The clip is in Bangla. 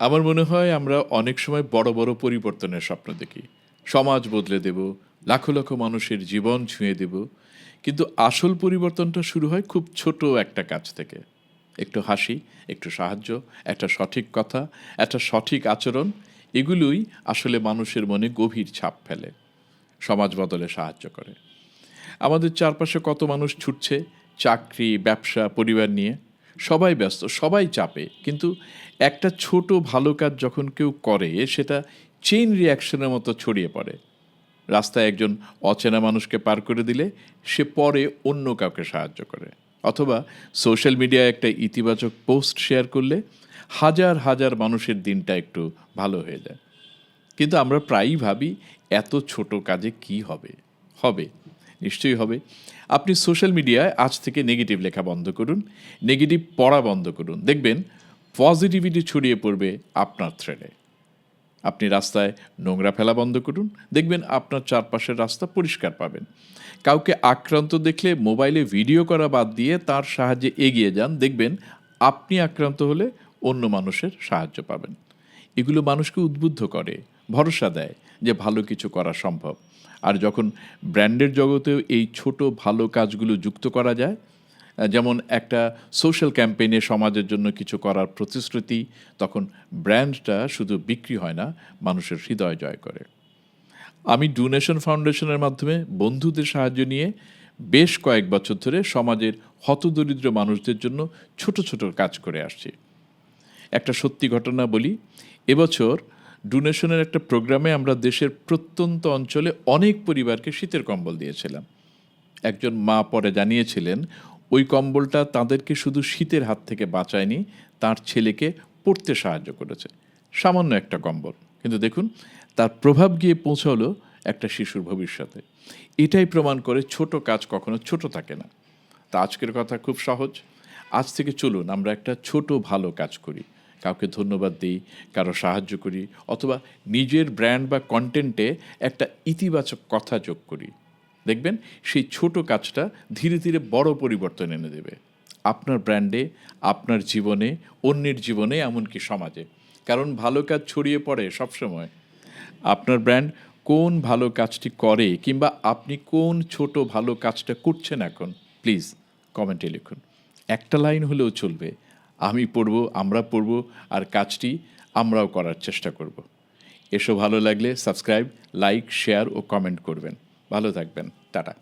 আমার মনে হয় আমরা অনেক সময় বড় বড় পরিবর্তনের স্বপ্ন দেখি। সমাজ বদলে দেব, লাখো লাখো মানুষের জীবন ছুঁয়ে দেব। কিন্তু আসল পরিবর্তনটা শুরু হয় খুব ছোট একটা কাজ থেকে। একটু হাসি, একটু সাহায্য, একটা সঠিক কথা, একটা সঠিক আচরণ, এগুলোই আসলে মানুষের মনে গভীর ছাপ ফেলে। সমাজ বদলে সাহায্য করে। আমাদের চারপাশে কত মানুষ ছুটছে, চাকরি, ব্যবসা, পরিবার নিয়ে। সবাই ব্যস্ত, সবাই চাপে। কিন্তু একটা ছোট ভালো কাজ যখন কেউ করে, সেটা চেইন রিয়াকশনের মতো ছড়িয়ে পড়ে। রাস্তায় একজন অচেনা মানুষকে পার করে দিলে, সে পরে অন্য কাউকে সাহায্য করে। অথবা সোশ্যাল মিডিয়ায় একটা ইতিবাচক পোস্ট শেয়ার করলে, হাজার হাজার মানুষের দিনটা একটু ভালো হয়ে যায়। কিন্তু আমরা প্রায়ই ভাবি, এত ছোট কাজে কি হবে? হবে। নিশ্চয়ই হবে। আপনি সোশ্যাল মিডিয়ায় আজ থেকে নেগেটিভ লেখা বন্ধ করুন, নেগেটিভ পড়া বন্ধ করুন। দেখবেন পজিটিভিটি ছড়িয়ে পড়বে আপনার থ্রেডে আপনি রাস্তায় নোংরা ফেলা বন্ধ করুন, দেখবেন আপনার চারপাশের রাস্তা পরিষ্কার পাবেন। কাউকে আক্রান্ত দেখলে মোবাইলে ভিডিও করা বাদ দিয়ে তার সাহায্যে এগিয়ে যান, দেখবেন আপনি আক্রান্ত হলে অন্য মানুষের সাহায্য পাবেন। এগুলো মানুষকে উদ্বুদ্ধ করে। ভরসা দেয় যে ভালো কিছু করা সম্ভব। আর যখন ব্র্যান্ডের জগতেও এই ছোট ভালো কাজগুলো যুক্ত করা যায়, যেমন একটা সোশ্যাল ক্যাম্পেইনে সমাজের জন্য কিছু করার প্রতিশ্রুতি, তখন ব্র্যান্ডটা শুধু বিক্রি হয় না, মানুষের হৃদয় জয় করে। আমি ডোনেশন ফাউন্ডেশনের মাধ্যমে বন্ধুদের সাহায্য নিয়ে বেশ কয়েক বছর ধরে সমাজের হতদরিদ্র মানুষদের জন্য ছোট ছোট কাজ করে আসছি। একটা সত্যি ঘটনা বলি, এবছর ডোনেশনের একটা প্রোগ্রামে আমরা দেশের প্রত্যন্ত অঞ্চলে অনেক পরিবারকে শীতের কম্বল দিয়েছিলাম। একজন মা পরে জানিয়েছিলেন, ওই কম্বলটা তাদেরকে শুধু শীতের হাত থেকে বাঁচায়নি, তার ছেলেকে পড়তে সাহায্য করেছে। সামান্য একটা কম্বল। কিন্তু দেখুন, তার প্রভাব গিয়ে পৌঁছালো একটা শিশুর ভবিষ্যতে। এটাই প্রমাণ করে ছোট কাজ কখনো ছোট থাকে না। তা আজকের কথা খুব সহজ। আজ থেকে চলুন, আমরা একটা ছোট ভালো কাজ করি। কাউকে ধন্যবাদ দিই, কারও সাহায্য করি, অথবা নিজের ব্র্যান্ড বা কন্টেন্টে একটা ইতিবাচক কথা যোগ করি। দেখবেন, সেই ছোট কাজটা ধীরে ধীরে বড় পরিবর্তন এনে দেবে। আপনার ব্র্যান্ডে, আপনার জীবনে, অন্যের জীবনে, এমনকি সমাজে। কারণ ভালো কাজ ছড়িয়ে পড়ে সবসময়। আপনার ব্র্যান্ড কোন ভালো কাজটি করে কিংবা আপনি কোন ছোট ভালো কাজটা করছেন এখন, প্লিজ কমেন্টে লিখুন। একটা লাইন হলেও চলবে। আমি পড়ব, আমরা পড়ব, আর কাজটি আমরাও করার চেষ্টা করব। এসো ভালো লাগলে সাবস্ক্রাইব, লাইক, শেয়ার ও কমেন্ট করবেন। ভালো থাকবেন। টাটা।